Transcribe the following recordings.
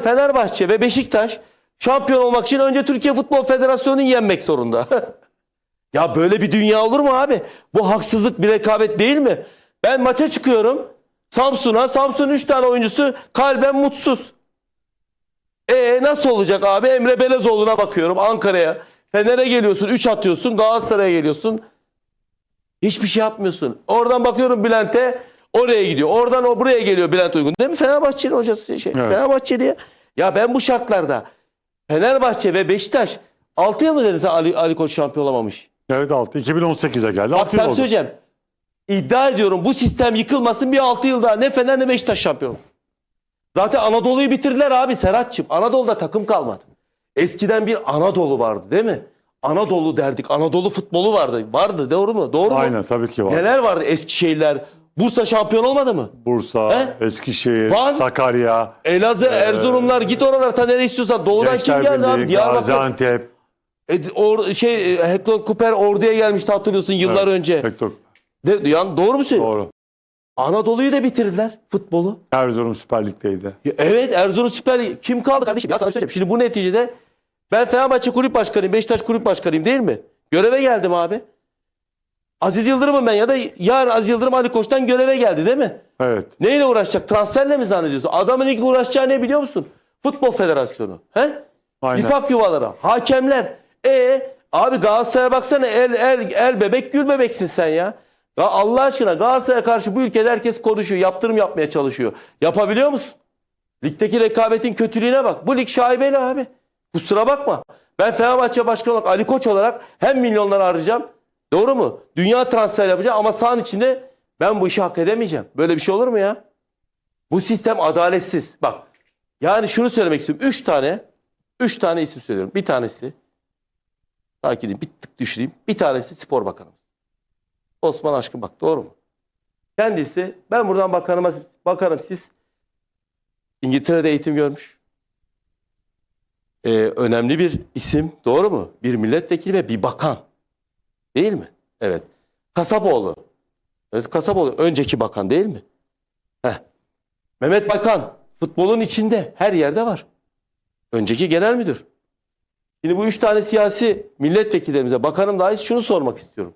Fenerbahçe ve Beşiktaş şampiyon olmak için önce Türkiye Futbol Federasyonu'nu yenmek zorunda. ya böyle bir dünya olur mu abi? Bu haksızlık bir rekabet değil mi? Ben maça çıkıyorum. Samsun'a. Samsun'un 3 tane oyuncusu kalben mutsuz. E nasıl olacak abi? Emre Belezoğlu'na bakıyorum Ankara'ya. Fener'e geliyorsun 3 atıyorsun. Galatasaray'a geliyorsun. Hiçbir şey yapmıyorsun. Oradan bakıyorum Bülent'e oraya gidiyor. Oradan o buraya geliyor Bülent Uygun. Değil mi? Fenerbahçeli hocası şey. Evet. Fenerbahçeli. Ya ben bu şartlarda Fenerbahçe ve Beşiktaş 6 yıl mı dedin sen Ali, Ali Koç şampiyon olamamış? Evet 6. 2018'e geldi. Bak sen oldu. söyleyeceğim. İddia ediyorum bu sistem yıkılmasın bir 6 yıl daha ne Fener ne Beşiktaş şampiyon olur. Zaten Anadolu'yu bitirdiler abi Serhat'cığım. Anadolu'da takım kalmadı. Eskiden bir Anadolu vardı değil mi? Anadolu derdik. Anadolu futbolu vardı. Vardı doğru mu? Doğru mu? Aynen tabii ki var. Neler vardı Eskişehirler? Bursa şampiyon olmadı mı? Bursa, He? Eskişehir, Van- Sakarya, Elazığ, Erzurumlar git oralara nereye istiyorsan. Doğudan kim geldi abi? Birliği, Diyarbakır. Gaziantep, E, or, şey e, Hector Cooper orduya gelmişti hatırlıyorsun yıllar Evet, önce. Hector. De, yani doğru mu söylüyorsun? Doğru. Anadolu'yu da bitirdiler futbolu. Erzurum Süper Lig'deydi. Ya Evet Erzurum Süper Lig. Kim kaldı kardeşim? Ya sana söyleyeceğim. Şimdi bu neticede ben Fenerbahçe Kulüp Başkanıyım. Beşiktaş Kulüp Başkanıyım değil mi? Göreve geldim abi. Aziz Yıldırım'ım ben ya da yarın Aziz Yıldırım Ali Koç'tan göreve geldi değil mi? Evet. Neyle uğraşacak? Transferle mi zannediyorsun? Adamın ilk uğraşacağı ne biliyor musun? Futbol Federasyonu. He? Aynen. Nifak yuvaları. Hakemler. E abi Galatasaray'a baksana el, el, el bebek gül bebeksin sen ya. Ya Allah aşkına Galatasaray'a karşı bu ülkede herkes konuşuyor. Yaptırım yapmaya çalışıyor. Yapabiliyor musun? Ligdeki rekabetin kötülüğüne bak. Bu lig şaibeli abi. Kusura bakma. Ben Fenerbahçe Başkanı olarak Ali Koç olarak hem milyonlar harcayacağım. Doğru mu? Dünya transfer yapacağım ama sahanın içinde ben bu işi hak edemeyeceğim. Böyle bir şey olur mu ya? Bu sistem adaletsiz. Bak yani şunu söylemek istiyorum. Üç tane üç tane isim söylüyorum. Bir tanesi takip edeyim bir tık düşüreyim. Bir tanesi spor bakanımız. Osman Aşkın bak doğru mu? Kendisi ben buradan bakanıma bakarım siz İngiltere'de eğitim görmüş. Ee, önemli bir isim doğru mu? Bir milletvekili ve bir bakan. Değil mi? Evet. Kasapoğlu. Evet Kasapoğlu önceki bakan değil mi? Heh. Mehmet Bakan futbolun içinde her yerde var. Önceki genel müdür. Şimdi bu üç tane siyasi milletvekillerimize bakanım dahil şunu sormak istiyorum.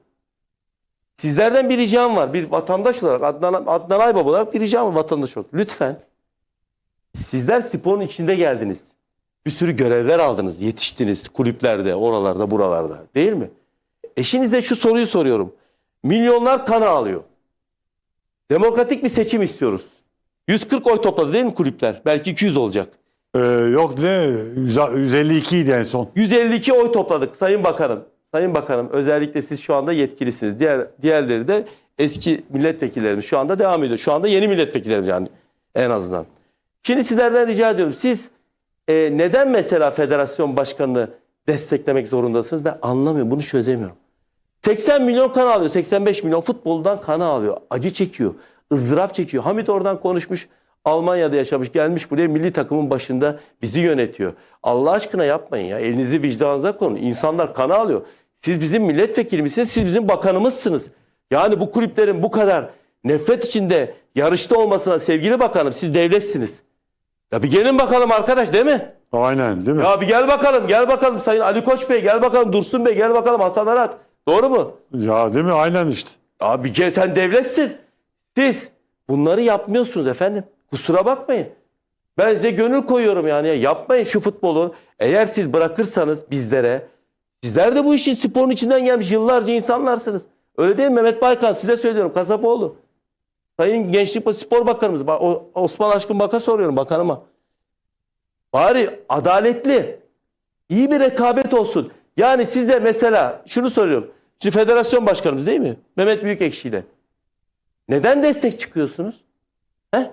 Sizlerden bir ricam var. Bir vatandaş olarak Adnan, Adnan Aybab olarak bir ricam var vatandaş olarak. Lütfen sizler sporun içinde geldiniz. Bir sürü görevler aldınız. Yetiştiniz kulüplerde, oralarda, buralarda. Değil mi? Eşinize şu soruyu soruyorum. Milyonlar kan ağlıyor. Demokratik bir seçim istiyoruz. 140 oy topladı değil mi kulüpler? Belki 200 olacak. Ee, yok ne? 100 152 idi en son. 152 oy topladık Sayın Bakanım. Sayın Bakanım özellikle siz şu anda yetkilisiniz. Diğer diğerleri de eski milletvekillerimiz şu anda devam ediyor. Şu anda yeni milletvekillerimiz yani en azından. Şimdi sizlerden rica ediyorum. Siz e, neden mesela federasyon başkanını desteklemek zorundasınız? Ben anlamıyorum. Bunu çözemiyorum. 80 milyon kan alıyor. 85 milyon futboldan kan alıyor. Acı çekiyor. ızdırap çekiyor. Hamit oradan konuşmuş. Almanya'da yaşamış. Gelmiş buraya milli takımın başında bizi yönetiyor. Allah aşkına yapmayın ya. Elinizi vicdanınıza koyun. İnsanlar kan alıyor. Siz bizim milletvekilimizsiniz. Siz bizim bakanımızsınız. Yani bu kulüplerin bu kadar nefret içinde yarışta olmasına sevgili bakanım siz devletsiniz. Ya bir gelin bakalım arkadaş değil mi? Aynen değil mi? Ya bir gel bakalım, gel bakalım Sayın Ali Koç Bey, gel bakalım Dursun Bey, gel bakalım Hasan Arat. Doğru mu? Ya değil mi? Aynen işte. Abi gel sen devletsin. Siz bunları yapmıyorsunuz efendim. Kusura bakmayın. Ben size gönül koyuyorum yani. Ya yapmayın şu futbolu. Eğer siz bırakırsanız bizlere, sizler de bu işin sporun içinden gelmiş yıllarca insanlarsınız. Öyle değil mi Mehmet Baykan? Size söylüyorum Kasapoğlu. Sayın Gençlik ve Spor Bakanımız. Osman Aşkın Bak'a soruyorum bakanıma. Bari adaletli, iyi bir rekabet olsun. Yani size mesela şunu soruyorum. Şimdi federasyon başkanımız değil mi? Mehmet Büyükekşi ile. Neden destek çıkıyorsunuz? He?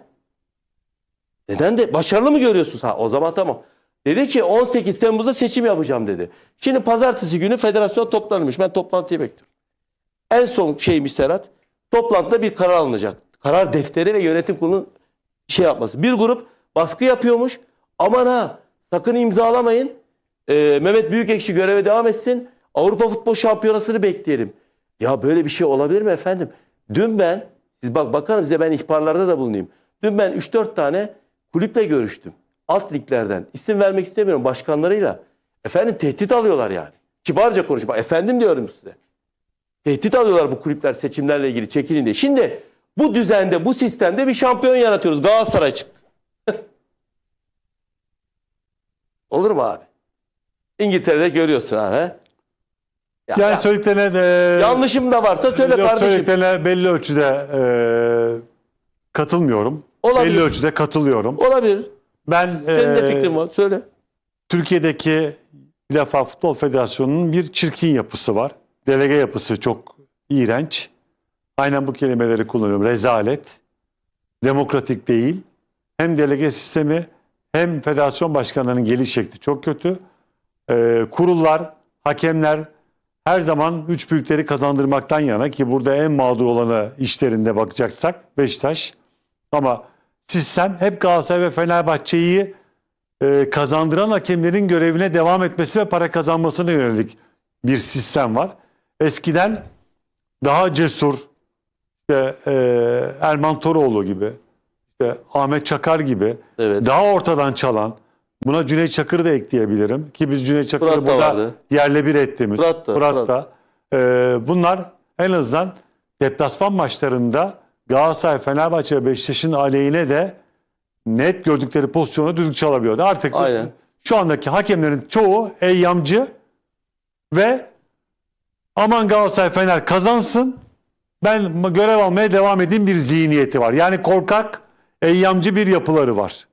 Neden de başarılı mı görüyorsunuz? Ha o zaman tamam. Dedi ki 18 Temmuz'da seçim yapacağım dedi. Şimdi pazartesi günü federasyon toplanmış. Ben toplantıyı bekliyorum. En son şeymiş Serhat. Toplantıda bir karar alınacak. Karar defteri ve yönetim kurulunun şey yapması. Bir grup baskı yapıyormuş. Aman ha sakın imzalamayın. Ee, Mehmet Büyükekşi göreve devam etsin. Avrupa Futbol Şampiyonası'nı bekleyelim. Ya böyle bir şey olabilir mi efendim? Dün ben, siz bak bakarım size ben ihbarlarda da bulunayım. Dün ben 3-4 tane kulüple görüştüm. alt liglerden isim vermek istemiyorum başkanlarıyla efendim tehdit alıyorlar yani. Kibarca konuşma. Efendim diyorum size. Tehdit alıyorlar bu kulüpler seçimlerle ilgili çekilin diye. Şimdi bu düzende, bu sistemde bir şampiyon yaratıyoruz. Galatasaray çıktı. Olur mu abi? İngiltere'de görüyorsun abi. Ya, Yani ya- söylediklerine de yanlışım da varsa söyle Yok, kardeşim. söylediklerine belli ölçüde e, katılmıyorum. Olabilir. Belli ölçüde katılıyorum. Olabilir. Ben Senin de e, fikrin var. Söyle. Türkiye'deki defa Futbol Federasyonu'nun bir çirkin yapısı var. Delege yapısı çok iğrenç. Aynen bu kelimeleri kullanıyorum. Rezalet. Demokratik değil. Hem delege sistemi hem federasyon başkanlarının geliş şekli çok kötü. Ee, kurullar, hakemler her zaman üç büyükleri kazandırmaktan yana ki burada en mağdur olanı işlerinde bakacaksak Beşiktaş. Ama sistem hep Galatasaray ve Fenerbahçe'yi e, kazandıran hakemlerin görevine devam etmesi ve para kazanmasına yönelik bir sistem var. Eskiden daha cesur işte, e, Erman Toroğlu gibi, işte Ahmet Çakar gibi Evet. daha ortadan çalan, buna Cüneyt Çakır'ı da ekleyebilirim ki biz Cüneyt Çakır'ı Fırat burada vardı. yerle bir ettiğimiz. Fırat da, Fırat. da. E, bunlar en azından deplasman maçlarında Galatasaray, Fenerbahçe ve Beşiktaş'ın aleyhine de net gördükleri pozisyonu düdük çalabiliyordu. Artık Aynen. şu andaki hakemlerin çoğu eyyamcı ve aman Galatasaray Fener kazansın ben görev almaya devam edeyim bir zihniyeti var. Yani korkak, eyyamcı bir yapıları var.